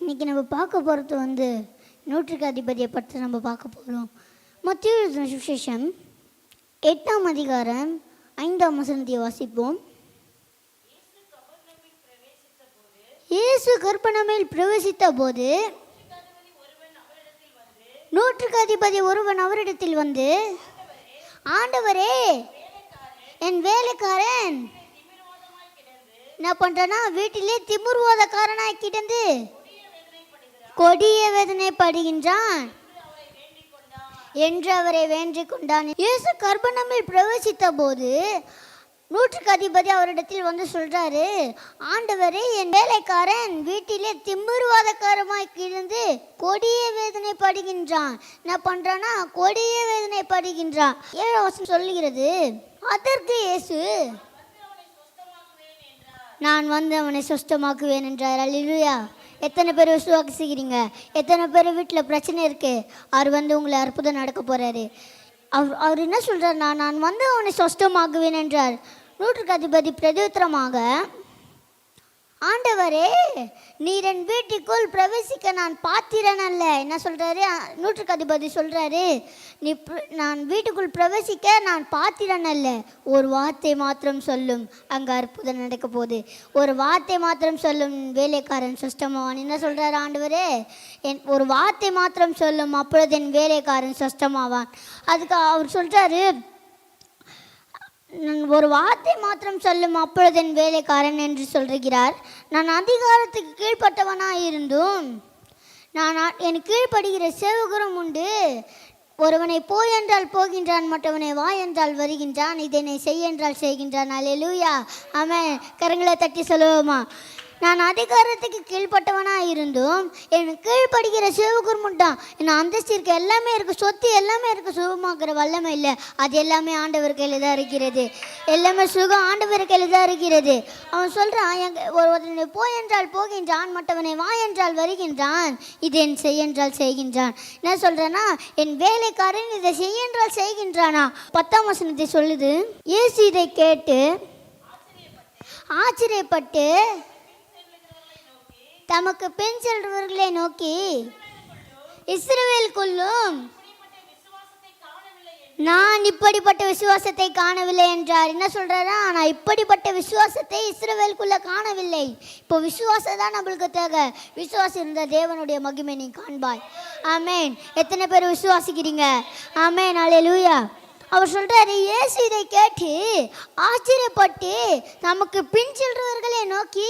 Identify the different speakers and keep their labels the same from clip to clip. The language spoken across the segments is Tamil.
Speaker 1: இன்னைக்கு நம்ம பார்க்க போகிறது வந்து நூற்றுக்கு அதிபதியை பற்றி நம்ம பார்க்க போகிறோம் மத்திய சுசேஷம் சுவிசேஷம் எட்டாம் அதிகாரம் ஐந்தாம் வசனத்தை வாசிப்போம். இயேசு கற்பனமேல் பிரவேசித்த போது நூற்றுக்கு அதிபதி ஒருவன் அவரிடத்தில் வந்து ஆண்டவரே என் வேலைக்காரன் என்ன பண்றேன்னா வீட்டிலே திமிர்வாதக்காரனாய் கிடந்து கொடிய வேதனை படுகின்றான் என்று அவரை வேண்டிக் கொண்டான். இயேசு கர்ப்பணமில் பிரவேசித்த போது நூற்றுக்கு அதிபதி அவரிடத்தில் வந்து சொல்றாரு ஆண்டவரே என் வேலைக்காரன் வீட்டிலே திமிர்வாதக்காரமாய் இருந்து கொடிய வேதனை படுகின்றான் என்ன பண்றானா? கொடிய வேதனை படுகின்றான் ஏழு சொல்லுகிறது அதற்கு இயேசு நான் வந்து அவனை சுஸ்தமாக்குவேன் என்றார். அல்லா எத்தனை பேர் விசுவாசிக்கிறீங்க எத்தனை பேர் வீட்டில் பிரச்சனை இருக்கு? அவர் வந்து உங்களை அற்புதம் நடக்க போறாரு. அவர் அவர் என்ன சொல்கிறார் நான் நான் வந்து அவனை சொஸ்தமாகுவேன் என்றார். நூற்றுக்கு அதிபதி பிரதித்திரமாக ஆண்டவரே நீர் என் வீட்டுக்குள் பிரவேசிக்க நான் பாத்திரன் அல்ல என்ன சொல்கிறாரு நூற்றுக்கு அதிபதி சொல்கிறாரு நீ நான் வீட்டுக்குள் பிரவேசிக்க நான் பாத்திரன் அல்ல ஒரு வார்த்தை மாத்திரம் சொல்லும். அங்கே அற்புதம் நடக்க போகுது. ஒரு வார்த்தை மாத்திரம் சொல்லும் வேலைக்காரன் சுஷ்டமாவான் என்ன சொல்கிறாரு ஆண்டவரே? என் ஒரு வார்த்தை மாத்திரம் சொல்லும் அப்பொழுது என் வேலைக்காரன் சுஷ்டமாவான் அதுக்கு அவர் சொல்கிறாரு நான் ஒரு வார்த்தை மாத்திரம் சொல்லும் அப்பொழுது என் வேலைக்காரன் என்று சொல்கிறார் நான் அதிகாரத்துக்கு கீழ்ப்பட்டவனாக இருந்தும் நான் என் கீழ்ப்படுகிற சேவகரும் உண்டு. ஒருவனை போய் என்றால் போகின்றான் மற்றவனை வா என்றால் வருகின்றான். இதனை செய் என்றால் செய்கின்றான். அல்லேலூயா அவன் கரங்களை தட்டி சொல்லுவோமா? நான் அதிகாரத்துக்கு கீழ்ப்பட்டவனாக இருந்தும் என் கீழ்ப்படுகிற சிவகுருமுட்டான் என் அந்தஸ்து இருக்க எல்லாமே இருக்கு சொத்து எல்லாமே இருக்கு சுகமாக்குற வல்லமை இல்லை. அது எல்லாமே ஆண்டவர் கையில் தான் இருக்கிறது. எல்லாமே சுகம் ஆண்டவர் கையில் தான் இருக்கிறது. அவன் சொல்கிறான் எங்க ஒருவனை போ என்றால் போகின்றான் மற்றவனை வா என்றால் வருகின்றான். இது என் செய் என்றால் செய்கின்றான். என்ன சொல்கிறேன்னா என் வேலைக்காரன் இதை செய் என்றால் செய்கின்றானா? பத்தாம் வசனத்தை சொல்லுது. இயேசு இதை கேட்டு ஆச்சரியப்பட்டு தமக்கு பெண் செல்றவர்களை நோக்கி இஸ்ரவேலுக்குள்ளும் நான் இப்படிப்பட்ட விசுவாசத்தை காணவில்லை என்றார். என்ன சொல்றாரா? நான் இப்படிப்பட்ட விசுவாசத்தை இஸ்ரவேலுக்குள்ள காணவில்லை. இப்போ விசுவாசம் தான் நம்மளுக்கு தேவை. விசுவாசம் இருந்த தேவனுடைய மகிமை நீ காண்பாய். ஆமேன். எத்தனை பேர் விசுவாசிக்கிறீங்க? ஆமேன். லூயா அவர் சொல்றாரு இயேசு இதை கேட்டு ஆச்சரியப்பட்டு நமக்கு பின் செல்றவர்களை நோக்கி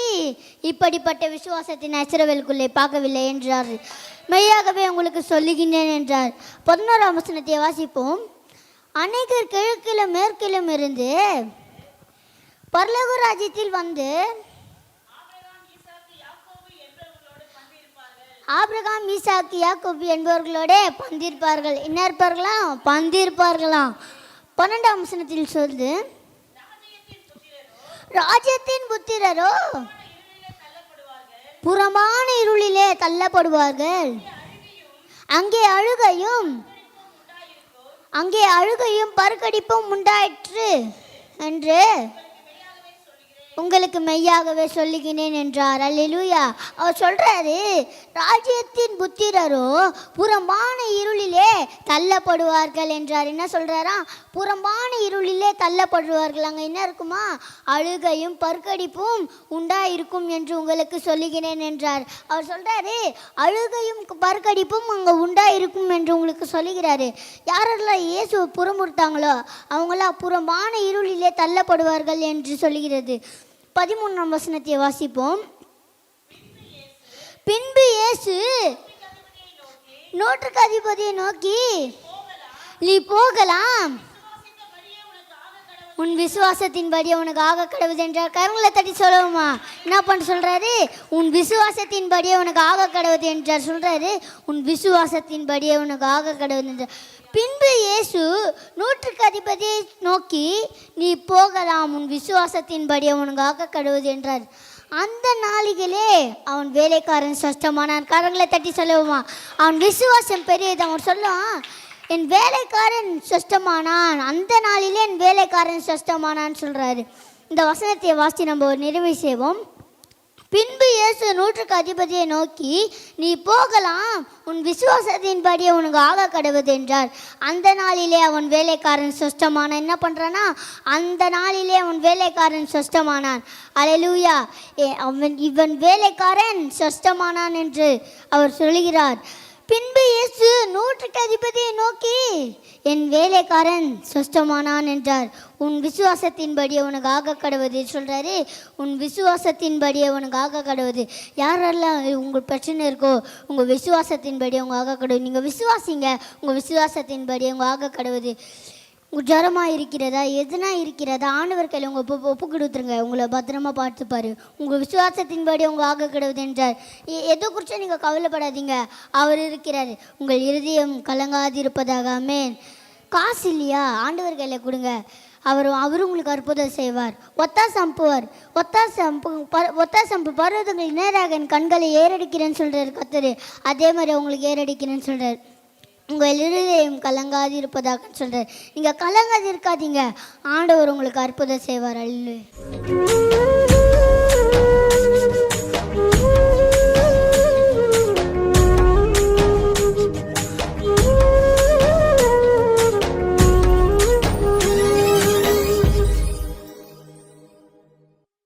Speaker 1: இப்படிப்பட்ட விசுவாசத்தின் இஸ்ரவேலுக்குள்ளே பார்க்கவில்லை என்றார். மெய்யாகவே உங்களுக்கு சொல்லுகின்றேன் என்றார். பதினோராம் வசனத்தை வாசிப்போம். அநேகர் கிழக்கிலும் மேற்கிலும் இருந்து பரலோக ராஜ்யத்தில் வந்து ஆபிரகாம் ஈசாக்கு யாக்கோபு என்பவர்களோட பந்திருப்பார்கள். என்ன இருப்பார்களாம்? பந்திருப்பார்களாம். பன்னெண்டாம் வசனத்தில் சொல்லுது ராஜ்யத்தின் புத்திரரோ புறமான இருளிலே தள்ளப்படுவார்கள். அங்கே அழுகையும் அங்கே அழுகையும் பருக்கடிப்பும் உண்டாயிற்று என்று உங்களுக்கு மெய்யாகவே சொல்லுகிறேன் என்றார். அல்லேலூயா. அவர் சொல்றாரு ராஜ்யத்தின் புத்திரரோ புறம்பான இருளிலே தள்ளப்படுவார்கள் என்றார். என்ன சொல்றாரா? புறம்பான இருளிலே தள்ளப்படுவார்கள். அங்கே என்ன இருக்குமா? அழுகையும் பற்கடிப்பும் உண்டாயிருக்கும் என்று உங்களுக்கு சொல்லுகிறேன் என்றார். அவர் சொல்றாரு அழுகையும் பற்கடிப்பும் அங்கே உண்டாயிருக்கும் என்று உங்களுக்கு சொல்லுகிறாரு. யாரெல்லாம் இயேசு புறமுறுத்தாங்களோ அவங்களாம் புறம்பான இருளிலே தள்ளப்படுவார்கள் என்று சொல்லுகிறது. பதிமூணாம் வசனத்தை வாசிப்போம். பின்பு இயேசு நூற்றுக்கு அதிபதியை நோக்கி நீ போகலாம். உன் விசுவாசத்தின்படி உனக்கு ஆக கடவுள் என்றார் கரங்களை தட்டி சொல்லவுமா? என்ன பண்ண சொல்றாரு? உன் விசுவாசத்தின்படி உனக்கு ஆக கடவுள் என்றார் சொல்றாரு. உன் விசுவாசத்தின்படி உனக்கு ஆக கடவுள் என்றார். பின்பு இயேசு நூற்றுக்கு அதிபதியை நோக்கி நீ போகலாம் உன் விசுவாசத்தின்படி உனக்கு ஆக கடவுள் என்றார். அந்த நாளிகளே அவன் வேலைக்காரன் சஷ்டமானான் கரங்களை தட்டி சொல்லவுமா? அவன் விசுவாசம் பெரியது. அவன் சொல்லுவான் என் வேலைக்காரன் சஷ்டமானான் அந்த நாளிலே என் வேலைக்காரன் சஷ்டமானான்னு சொல்கிறாரு இந்த வசனத்தை வாசி நம்ம ஒரு நிறைவு செய்வோம். பின்பு இயேசு நூற்றுக்கு அதிபதியை நோக்கி நீ போகலாம். உன் விசுவாசத்தின்படியே உனக்கு ஆக கடவுது என்றார். அந்த நாளிலே அவன் வேலைக்காரன் சொஸ்டமான என்ன பண்ணுறானா அந்த நாளிலே அவன் வேலைக்காரன் சொஸ்டமானான் அலையூயா அவன் இவன் வேலைக்காரன் சொஸ்டமானான் என்று அவர் சொல்கிறார். பின்பு இயேசு நூற்றுக்கு அதிபதியை நோக்கி என் வேலைக்காரன் சொஸ்டமானான் என்றார். உன் விசுவாசத்தின்படியே உனக்கு ஆக கடவுது சொல்கிறாரு உன் விசுவாசத்தின்படியே உனக்கு ஆக கடவுது யாரெல்லாம் உங்கள் பிரச்சனை இருக்கோ உங்கள் விசுவாசத்தின்படி உங்கள் ஆக கடவுது நீங்கள் விசுவாசிங்க. உங்கள் விசுவாசத்தின்படி உங்கள் ஆக கடவுது ஜரமாக இருக்கிறதா எதுனா இருக்கிறதா? ஆண்டவர் கையில் உங்கள் ஒப்பு ஒப்பு கொடுத்துருங்க. உங்களை பத்திரமா பார்த்துப்பாரு உங்கள் விசுவாசத்தின்படி உங்கள் ஆக கிடவுது என்றார். எதை குறித்தும் நீங்கள் கவலைப்படாதீங்க. அவர் இருக்கிறார். உங்கள் இருதயம் கலங்காதிருப்பதாக. ஆமென். காசு இல்லையா? ஆண்டவர் கையில் கொடுங்க. அவர் அவர் உங்களுக்கு அற்புதம் செய்வார். ஒத்தாசம்புவார் ஒத்தாசம்பு ஒத்தா சம்பு பர்வதங்கள் நேராக என் கண்களை ஏறடிக்கிறேன்னு சொல்கிறார் கத்தரு அதே மாதிரி உங்களுக்கு ஏறடிக்கிறேன்னு சொல்கிறார் உங்கள் இருதயம் கலங்காது இருப்பதாக சொல்கிறார் நீங்கள் கலங்காது இருக்காதீங்க. ஆண்டவர் உங்களுக்கு அற்புதம் செய்வார். அல்லு